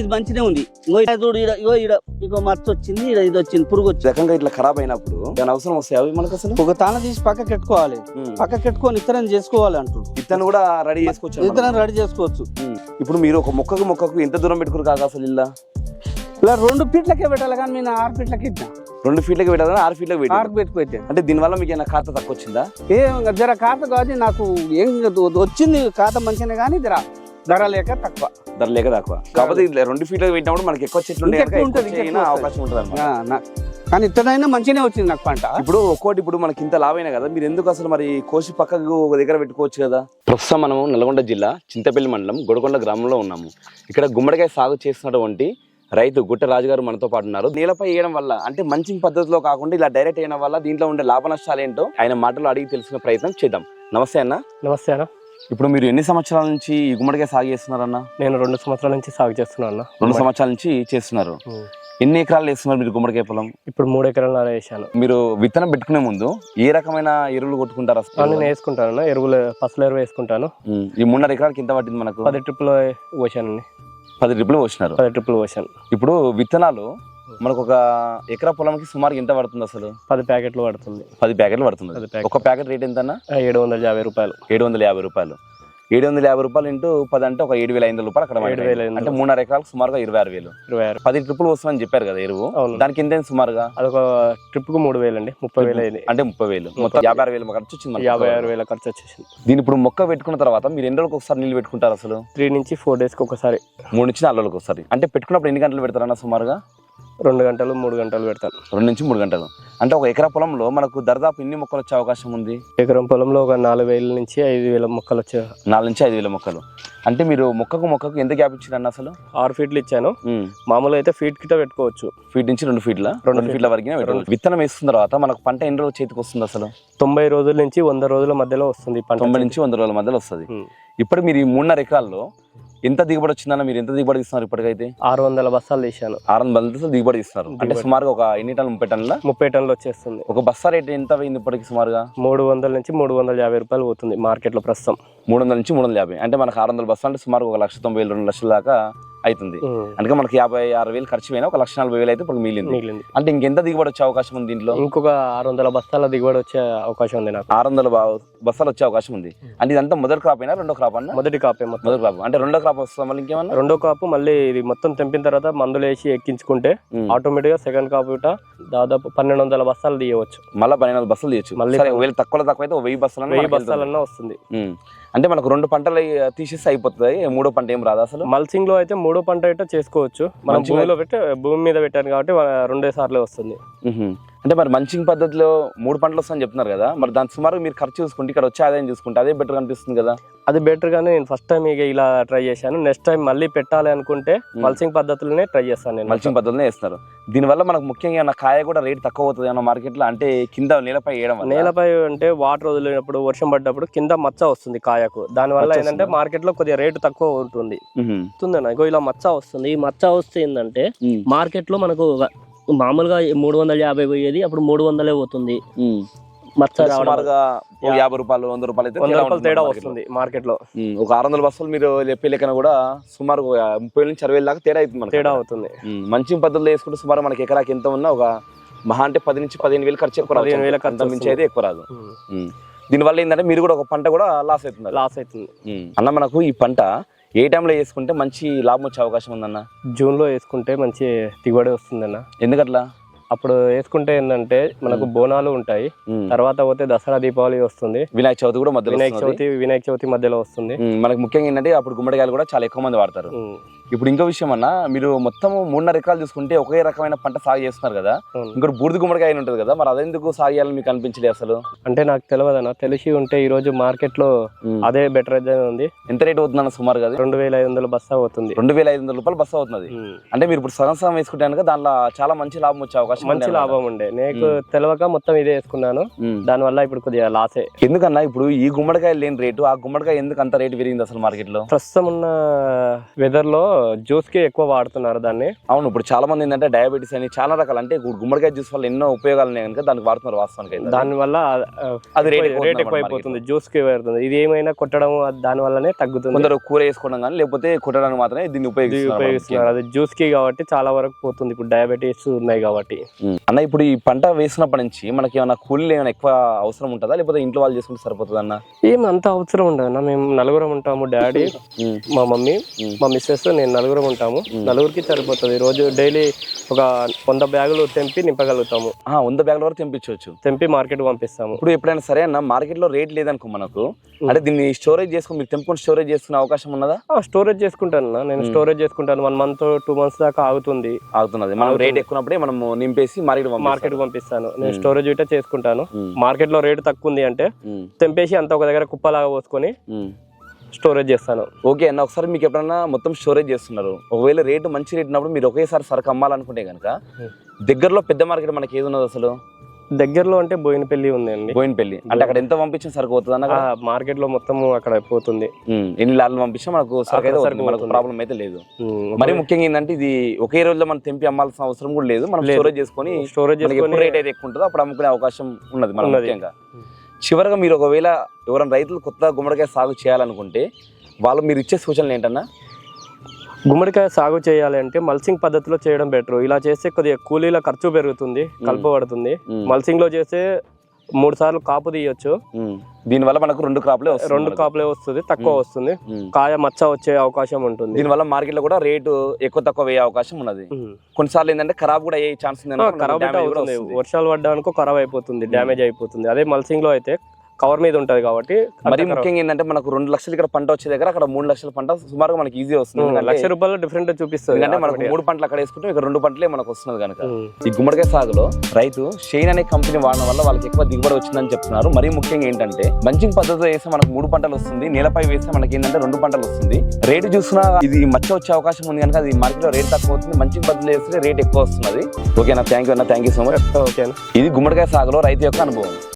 ఇది మంచిగా ఉంది. చూడు ఇగో ఇగో మచ్చ వచ్చింది ఈడ ఇది వచ్చింది పురుగు వచ్చింది. రకంగా ఇట్లా ఖరాబ్ అయినప్పుడు దాని అవసరం వస్తాయి అవి మనకు అసలు? ఒక తాన తీసి పక్కకి పెట్టుకోవాలి. పక్కకి పెట్టుకొని ఇతరం చేసుకోవాలి అంటారు ఇతను కూడా రెడీ చేసుకోవచ్చు ఇతరం. రెడీ చేసుకోవచ్చు. ఇప్పుడు మీరు ఒక మొక్కకు మొక్కకు ఎంత దూరం పెట్టుకుని కాక అసలు ఇలా ఇలా రెండు ఫీట్లకే పెట్టాలి కానీ నేను ఆరు ఫీట్లకి ఇట్లా రెండు ఫీట్లకి పెట్టాలని ఆరు ఫీట్లకు పెట్టారు ఆరు పెట్టుకు పెట్టాను అంటే దీనివల్ల మీకు ఏమైనా ఖాతా తక్కువ వచ్చిందా? ఏ జర ఖాతా కాదు నాకు ఏం వచ్చింది ఖాతా మంచిగానే కానీ ధర ధర లేక తక్కువ. ధర లేక తక్కువ. కాకపోతే ఇట్లా రెండు ఫీట్లకు పెట్టినప్పుడు మనకి ఎక్కువ చెట్లు అవకాశం ఉంటుంది అన్నమాట. ఆ, నా- కానీ ఇతనైనా మంచిగానే వచ్చింది నాకు పంట. ఇప్పుడు ఒక్కోటి ఇప్పుడు మనకి ఇంత లాభైనా కదా మీరు ఎందుకు అసలు మరి కోసి పక్కకు ఒక దగ్గర పెట్టుకోవచ్చు కదా? ప్రస్తుతం మనము నల్గొండ జిల్లా చింతపల్లి మండలం గొడకొండ గ్రామంలో ఉన్నాము. ఇక్కడ గుమ్మడికాయ సాగు చేస్తున్నటువంటి రైతు గుట్ట రాజు గారు మనతో పాటు ఉన్నారు. నీళ్ళపై వేయడం వల్ల అంటే మంచి పద్ధతిలో కాకుండా ఇలా డైరెక్ట్ వేయడం వల్ల దీంట్లో ఉండే లాభ నష్టాలు ఏంటో ఆయన మాటలు అడిగి తెలుసుకునే ప్రయత్నం చేద్దాం. నమస్తే అన్న. నమస్తే అన్న. ఇప్పుడు మీరు ఎన్ని సంవత్సరాల నుంచి ఈ గుమ్మడికాయ సాగు చేస్తున్నారన్న? నేను రెండు సంవత్సరాల నుంచి సాగు చేస్తున్నా అన్న. రెండు సంవత్సరాల నుంచి చేస్తున్నారు. ఎన్ని ఎకరాలు వేస్తున్నారు మీరు గుమ్మడికాయ పొలం? ఇప్పుడు మూడు ఎకరాల వేసాను మీరు విత్తనం పెట్టుకునే ముందు ఏ రకమైన ఎరువులు కొట్టుకుంటారు నేను వేసుకుంటాను అన్న. ఎరువులు పసల ఎరువు వేసుకుంటాను. ఈ మూడున్నర ఎకరాలకి ఎంత పట్టింది మనకు? పది ట్రిప్పులు పోసానండి పది డ్రిప్లు పోసినారు. పది ట్రిప్పులు పోసాను. ఇప్పుడు విత్తనాలు మనకు ఒక ఎకరా పొలంకి సుమారు ఎంత పడుతుంది అసలు? పది ప్యాకెట్లు పడుతుంది. పది ప్యాకెట్లు పడుతుంది. ఒక ప్యాకెట్ రేట్ ఎంత ఏడు వందల యాభై రూపాయలు. ఏడు వందల యాభై రూపాయలు. ఏడు వందల యాభై రూపాయలు ఇంటూ పది అంటే ఒక ఏడు వేల ఐదు రూపాయలు అక్కడ ఏడు. అంటే మూడున్నర ఎకరాలకు సుమారుగా ఇరవై ఆరు వేలు. ఇరవై ఆరు. పది ట్రిప్పులు వస్తుందని చెప్పారు కదా ఎరువు. దానికి ఎంత సుమారుగా? అదొక ట్రిప్కు మూడు వేలు అండి ముప్పై వేలు అంటే ముప్పై వేలు. మొత్తం యాభై ఆరు వేలు ఖర్చు వచ్చింది. యాభై ఆరు వేల ఖర్చు వచ్చేసింది. దీని ఇప్పుడు మొక్క పెట్టుకున్న తర్వాత మీరు ఎన్ని రోజులకు ఒకసారి నీళ్ళు పెట్టుకుంటారు అసలు? త్రీ నుంచి ఫోర్ డేస్కి ఒకసారి. మూడు నుంచి నాలుగు రోజులకు ఒకసారి. అంటే పెట్టుకున్నప్పుడు ఎన్ని గంటలు పెడతారన్న సుమారుగా? రెండు గంటలు మూడు గంటలు పెడతాను. రెండు నుంచి మూడు గంటలు. అంటే ఒక ఎకరా పొలంలో మనకు దరిదాపు ఎన్ని మొక్కలు వచ్చే అవకాశం ఉంది? ఎకరం పొలంలో ఒక నాలుగు వేల నుంచి ఐదు వేల మొక్కలు వచ్చే నాలుగు నుంచి ఐదు వేల మొక్కలు. అంటే మీరు మొక్కకు మొక్కకు ఎంత గ్యాప్ ఇచ్చారన్న అసలు? ఆరు ఫీట్లు ఇచ్చాను. మామూలుగా అయితే ఫీట్ కిட்ட పెట్టుకోవచ్చు. ఫీట్ నుంచి రెండు ఫీట్ల? రెండు ఫీట్ల. వరకు. విత్తనం వేస్తున్న తర్వాత మనకు పంట ఎన్ని రోజులు చేతికి వస్తుంది అసలు? తొంభై రోజుల నుంచి వంద రోజుల మధ్యలో వస్తుంది పంట తొంభై నుంచి వంద రోజుల మధ్యలో వస్తుంది. ఇప్పుడు మీరు ఈ మూడున్నర ఎకరాల్లో ఎంత దిగుబడి వచ్చిందన్న మీరు ఎంత దిగుబడి ఇస్తున్నారు ఇప్పటికైతే? ఆరు వందల బస్తాలు తీసాను ఆరు వందల బస్తాలు దిగుబడి ఇస్తున్నారు. అంటే. సుమారుగా ఒక ఎన్ని టన్నులు ముప్పై టన్నుల? ముప్పై టన్నులు వచ్చేస్తుంది. ఒక బస్తా రేట్ ఎంత అయింది ఇప్పటికి సుమారుగా? మూడు వందల నుంచి మూడు వందల యాభై రూపాయలు పోతుంది మార్కెట్లో ప్రస్తుతం. మూడు వందల నుంచి మూడు వందల యాభై. అంటే మనకు ఆరు వందల బస్తా అంటే సుమారు ఒక లక్ష తొంభై వేలు రెండు లక్షల దాకా అవుతుంది. అందుకే మనకి యాభై ఆరు వేలు ఖర్చు పోయినా ఒక లక్ష నలభై వేలు అయితే ఇప్పుడు మిగిలింది. మిగిలింది. అంటే ఇంకెంత దిగుబడి వచ్చే అవకాశం ఉంది దీంట్లో? ఇంకొక ఆరు వందల బస్తాల దిగుబడి వచ్చే అవకాశం ఉంది నాకు. ఆరు వందల బా- బస్తాలు వచ్చే అవకాశం ఉంది. అంటే ఇదంతా మొదటి క్రాప్ అయినా రెండో క్రాప్ అన్న? మొదటి కాపే మొత్తం. మొదటి క్రాప్ అంటే రెండో క్రాప్ వస్తాం మళ్ళీ ఇంకేమన్నా? రెండో కాపు మళ్ళీ ఇది మొత్తం తెంపిన తర్వాత మందులు వేసి ఎక్కించుకుంటే. ఆటోమేటిక్గా సెకండ్ కాపు ఇట దాదాపు పన్నెండు వందల బస్తాలు తీయవచ్చు. మళ్ళీ పన్నెండు వందల బస్సులు తీయచ్చు. మళ్ళీ ఒకవేళ తక్కువ తక్కువ అయితే వెయ్యి బస్సులు అన్న వెయ్యి. బస్తాలన్నా వస్తుంది. అంటే మనకు రెండు పంటలు తీసేస్తే అయిపోతుంది? మూడో పంట ఏం రాదు అసలు? మల్సింగ్లో అయితే మూడో పంట అయితే చేసుకోవచ్చు. మనం భూమిలో పెట్టి భూమి మీద పెట్టాను కాబట్టి రెండే సార్లే వస్తుంది. అంటే మరి మంచింగ్ పద్ధతిలో మూడు పంటలు వస్తాయని చెప్తున్నారు కదా మరి దాని సుమారు మీరు ఖర్చు చూసుకుంటే ఇక్కడ వచ్చే ఆదాయం చూసుకుంటే అదే బెటర్ అనిపిస్తుంది కదా? అది బెటర్ గానే నేను ఫస్ట్ టైం ఇక ఇలా ట్రై చేశాను. నెక్స్ట్ టైం మళ్ళీ పెట్టాలి అనుకుంటే మల్సింగ్ పద్ధతులనే ట్రై చేస్తాను నేను. మల్చింగ్ పద్ధతిలో వేస్తున్నారు దీనివల్ల మనకు ముఖ్యంగా నా కాయ కూడా రేట్ తక్కువ అవుతుంది అన్న మార్కెట్లో అంటే కింద నేలపై వేయడం నేలపై అంటే వాటర్ వదిలినప్పుడు వర్షం పడ్డప్పుడు కింద మచ్చ వస్తుంది కాయకు. దానివల్ల ఏంటంటే? మార్కెట్లో కొద్దిగా రేటు తక్కువ ఉంటుంది. ఇగో ఇలా మచ్చ వస్తుంది. ఈ మచ్చ వస్తే ఏంటంటే. మార్కెట్లో మనకు మామూలుగా మూడు వందల యాభై పోయేది అప్పుడు మూడు వందలే పోతుంది. మచ్చ సుమారుగా యాభై రూపాయలు వంద రూపాయలు అయితే వంద తేడా రూపాయలు. వస్తుంది మార్కెట్లో. ఒక ఆరు వందల బస్సులు మీరు చెప్పే లెక్కన కూడా సుమారు ముప్పై నుంచి అరవై దాకా తేడా అవుతుంది మనకి తేడా అవుతుంది మంచి పద్ధతిలో వేసుకుంటే సుమారు మనకి ఎకరాకి ఎంత ఉన్నా ఒక మహా అంటే పది నుంచి పదిహేను వేలు ఖర్చు ఎక్కువ పదిహేను వేల ఖర్చు మించి. అయితే ఎక్కువ రాదు. దీనివల్ల ఏంటంటే మీరు కూడా ఒక పంట కూడా లాస్ అవుతుంది లాస్ అవుతుంది. అన్న మనకు ఈ పంట ఏ టైంలో వేసుకుంటే మంచి లాభం వచ్చే అవకాశం ఉందన్న? జూన్లో వేసుకుంటే మంచి దిగుబడి వస్తుందన్న. ఎందుకట్లా? అప్పుడు వేసుకుంటే ఏంటంటే మనకు బోనాలు ఉంటాయి. తర్వాత పోతే దసరా దీపావళి వస్తుంది. వినాయక చవితి కూడా మధ్యలో వినాయక. చవితి వినాయక చవితి మధ్యలో వస్తుంది. మనకు ముఖ్యంగా ఏంటంటే అప్పుడు గుమ్మడికాయలు కూడా చాలా ఎక్కువ మంది వాడతారు. ఇప్పుడు ఇంకో విషయం అన్న మీరు మొత్తం మూడున్నర ఎకరాలు చూసుకుంటే ఒకే రకమైన పంట సాగు చేస్తున్నారు కదా. ఇంకోటి బూడిద గుమ్మడికాయ ఉంటుంది కదా మరి అదెందుకు సాగు చేయాలని మీకు అనిపించలేదు అసలు? అంటే నాకు తెలియదన్న తెలిసి ఉంటే ఈ రోజు మార్కెట్లో. అదే బెటర్ అయితే ఉంది. ఎంత రేట్ అవుతుందన్న సుమారుగా అది రెండు వేల ఐదు వందల బస్తా అవుతుంది. రెండు వేల ఐదు వందల రూపాయలు బస్సు అవుతుంది. అంటే మీరు ఇప్పుడు సగం సగం వేసుకుంటే కనుక దాంట్లో చాలా మంచి లాభం వచ్చే అవకాశం మంచి లాభం ఉండే. నీకు తెలియక మొత్తం ఇదే వేసుకున్నాను. దానివల్ల ఇప్పుడు కొద్దిగా లాసే ఎందుకన్నా ఇప్పుడు ఈ గుమ్మడికాయ లేని రేటు ఆ గుమ్మడికాయ ఎందుకు అంత రేటు పెరిగింది అసలు మార్కెట్లో? ప్రస్తుతం ఉన్న వెదర్లో జ్యూస్కి ఎక్కువ వాడుతున్నారు దాన్ని. అవును ఇప్పుడు చాలా మంది ఏంటంటే డయాబెటీస్ అని చాలా రకాలు అంటే గుమ్మడికాయ జ్యూస్ వల్ల ఎన్నో ఉపయోగాలు ఉన్నాయి కనుక దానికి వాడుతున్నారు వాస్తవానికి. దాని వల్ల అది రేట్ ఎక్కువ అయిపోతుంది జ్యూస్కి పెడుతుంది ఇది ఏమైనా కొట్టడం దాని వల్లనే తగ్గుతుంది. కొందరు కూర వేసుకోవడం కానీ లేకపోతే కొట్టడానికి మాత్రమే దీన్ని ఉపయోగిస్తున్నారు అది జ్యూస్కి కాబట్టి చాలా వరకు పోతుంది. ఇప్పుడు డయాబెటీస్ ఉన్నాయి కాబట్టి. అన్న ఇప్పుడు ఈ పంట వేసినప్పటి నుంచి మనకి ఏమైనా కూలీలు ఏమైనా ఎక్కువ అవసరం ఉంటుందా? లేకపోతే ఇంట్లో వాళ్ళు చేసుకుంటే సరిపోతుంది అన్న? ఏం అంత అవసరం ఉండదు అన్న. మేము నలుగురం ఉంటాము డాడీ మా మమ్మీ మా మిస్సెస్ నేను నలుగురం ఉంటాము. నలుగురికి సరిపోతుంది. రోజు డైలీ ఒక వంద బ్యాగులు తెంపి నింపగలుగుతాము. వంద బ్యాగుల వరకు తెంపించవచ్చు. తెంపి మార్కెట్ పంపిస్తాము. ఇప్పుడు ఎప్పుడైనా సరే అన్న మార్కెట్లో రేట్ లేదనుకో మనకు అంటే దీన్ని స్టోరేజ్ చేసుకుని మీరు తెంపుకొని స్టోరేజ్ చేసుకునే అవకాశం ఉన్నదా? స్టోరేజ్ చేసుకుంటాను. నేను స్టోరేజ్ చేసుకుంటాను. వన్ మంత్ టూ మంత్స్ దాకా ఆగుతుంది. అవుతున్నది మనం రేట్ ఎక్కున్నప్పుడే మనం నింపేసి మార్కెట్ మార్కెట్ పంపిస్తాను. నేను స్టోరేజ్ ఇట్లా చేసుకుంటాను. మార్కెట్లో రేటు తక్కువ ఉంది అంటే తెంపేసి అంత ఒక దగ్గర కుప్పలాగా పోసుకొని స్టోరేజ్ చేస్తాను. ఓకే అన్న ఒకసారి మీకు ఎప్పుడన్నా మొత్తం స్టోరేజ్ చేస్తున్నారు. ఒకవేళ రేటు మంచి రేట్ ఉన్నప్పుడు మీరు ఒకేసారి సరుకు అమ్మాలనుకుంటే కనుక దగ్గరలో పెద్ద మార్కెట్ మనకి ఏది ఉన్నది అసలు? దగ్గరలో అంటే బోయినపల్లి ఉంది అండి బోయినపల్లి. అంటే అక్కడ ఎంత పంపించిన సరుకు అవుతుంది అన్న మార్కెట్లో మొత్తం అక్కడ పోతుంది. ఎన్ని లారీలు పంపించినా మనకు సరుకు అయితే. మనకు. ప్రాబ్లం అయితే లేదు. మరి ముఖ్యంగా ఏంటంటే ఇది ఒకే రోజులో మనం తెంపి అమ్మాల్సిన అవసరం కూడా లేదు. మనం. స్టోరేజ్ చేసుకొని స్టోరేజ్ రేట్ అయితే ఎక్కువ ఉంటుందో అప్పుడు అమ్ముకునే అవకాశం ఉన్నది. మనం. ముఖ్యంగా. చివరగా మీరు ఒకవేళ ఎవరైనా రైతులు కొత్త గుమ్మడికాయ సాగు చేయాలనుకుంటే వాళ్ళు మీరు ఇచ్చే సూచనలు ఏంటన్నా? గుమ్మడికాయ సాగు చేయాలి అంటే మల్సింగ్ పద్ధతిలో చేయడం బెటర్ ఇలా చేస్తే కొద్దిగా కూలీల ఖర్చు పెరుగుతుంది కలపబడుతుంది. మల్సింగ్లో చేస్తే మూడు సార్లు కాపు తీయొచ్చు. దీనివల్ల మనకు రెండు క్రాప్లే వస్తుంది రెండు. కాపులే వస్తుంది తక్కువ వస్తుంది. కాయ మచ్చ వచ్చే అవకాశం ఉంటుంది దీనివల్ల మార్కెట్లో కూడా రేటు ఎక్కువ తక్కువ వేయే అవకాశం ఉన్నది. కొన్నిసార్లు ఏంటంటే ఖరాబ్ కూడా అయ్యే ఛాన్స్ ఉంది ఖరాబ్. వర్షాలు పడ్డానికి ఖరాబ్ అయిపోతుంది డ్యామేజ్ అయిపోతుంది అదే మల్సింగ్లో అయితే కవర్ మీద ఉంటది కాబట్టి మరి. ముఖ్యంగా ఏంటంటే మనకు రెండు లక్షలు ఇక్కడ పంట వచ్చే దగ్గర అక్కడ మూడు లక్షల పంట సుమారుగా మనకి ఈజీ వస్తుంది. లక్ష రూపాయలు డిఫరెంట్ చూపిస్తుంది ఎందుకంటే మనకు. మూడు పంటలు అక్కడ వేసుకుంటే ఇక్కడ రెండు పంటలే మనకు వస్తున్నది కనుక. ఈ గుమ్మడికాయ సాగులో రైతు షెయిన్ అనే కంపెనీ వాడడం వల్ల వాళ్ళకి ఎక్కువ దిగుబడి వచ్చిందని చెప్తున్నారు. మరీ ముఖ్యంగా ఏంటంటే బంచింగ్ పద్ధతిలో వేస్తే మనకు మూడు పంటలు వస్తుంది. నేలపై వేస్తే మనకి ఏంటంటే రెండు పంటలు వస్తుంది. రేటు చూసినా ఇది మచ్చ వచ్చే అవకాశం ఉంది కనుక అది మార్కెట్లో రేట్ తక్కువ అవుతుంది. మంచింగ్ పద్ధతిలో వేస్తే రేట్ ఎక్కువ వస్తున్నది. ఓకేనా? థ్యాంక్ యూ అన్న. Thank you so much okay ఇది గుమ్మడికాయ సాగులో రైతు యొక్క అనుభవం.